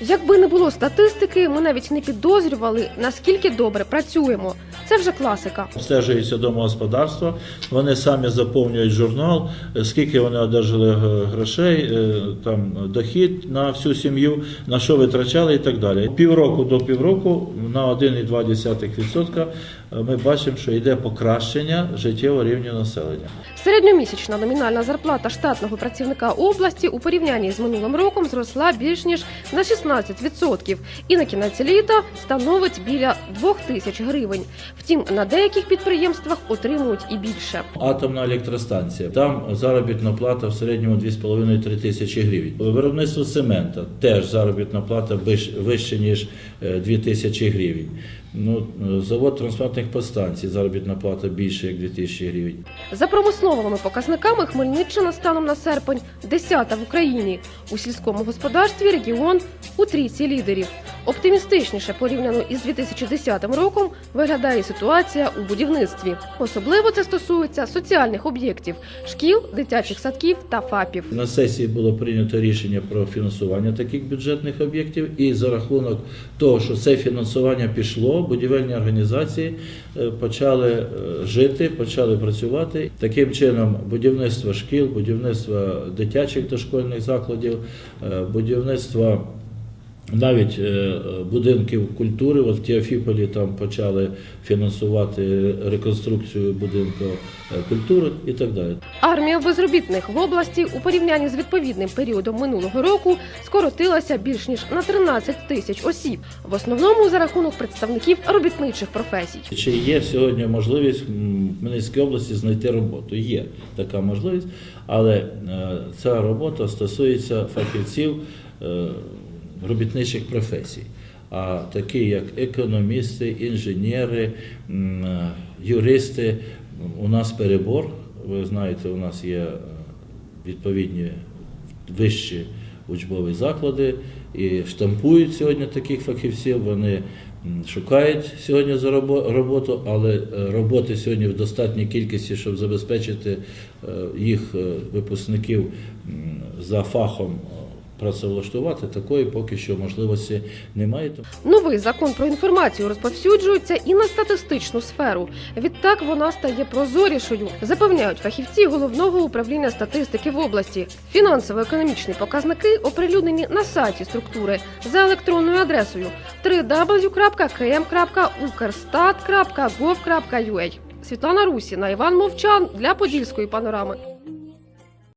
Якби не було статистики, ми навіть не підозрювали, наскільки добре працюємо. Це вже класика. Обстежується домогосподарство, вони самі заповнюють журнал, е, скільки вони одержали е, грошей, е, там дохід на всю сім'ю, на що витрачали і так далі. Півроку до півроку на 1,2% е, ми бачимо, що йде покращення життєвого рівня населення. Середньомісячна номінальна зарплата штатного працівника області у порівнянні з минулим роком зросла більш ніж на 16% і на кінець літа становить біля 2 тисяч гривень. Втім, на деяких підприємствах отримують і більше. Атомна електростанція. Там заробітна плата в середньому 2,5-3 тисячі гривень. Виробництво цемента теж заробітна плата вищ- вище, ніж 2 тисячі гривень. Ну, е, завод трансплантних подстанцій, заробітна плата більше, як 2 тисячі гривень. За промисловими показниками Хмельниччина станом на серпень 10 в Україні. У сільському господарстві регіон у трійці лідерів. Оптимістичніше порівняно із 2010 роком виглядає ситуація у будівництві. Особливо це стосується соціальних об'єктів шкіл, дитячих садків та ФАПів. На сесії було прийнято рішення про фінансування таких бюджетних об'єктів, і за рахунок того, що це фінансування пішло, будівельні організації е, почали е, жити, почали працювати. Таким чином, будівництво шкіл, будівництво дитячих дошкольних закладів, е, будівництво. Навіть е, будинків культури, от в Тіофіполі там почали фінансувати реконструкцію будинку е, культури і так далі. Армія безробітних в області у порівнянні з відповідним періодом минулого року скоротилася більш ніж на 13 тисяч осіб, в основному за рахунок представників робітничих професій. Чи є сьогодні можливість в Хмельницькій області знайти роботу? Є така можливість, але е, ця робота стосується фахівців робітничих професій. А такі як економісти, інженери, юристи, у нас перебор. Ви знаєте, у нас є е, відповідні вищі учбові заклади і штампують сьогодні таких фахівців. Вони шукають сьогодні за роботу, але е, роботи сьогодні в достатній кількості, щоб забезпечити е, їх випускників за фахом працевлаштувати, такої поки що можливості немає. Новий закон про інформацію розповсюджується і на статистичну сферу. Відтак вона стає прозорішою, запевняють фахівці головного управління статистики в області. Фінансово-економічні показники оприлюднені на сайті структури за електронною адресою www.km.ukrstat.gov.ua. Світлана Русіна, Іван Мовчан для Подільської панорами.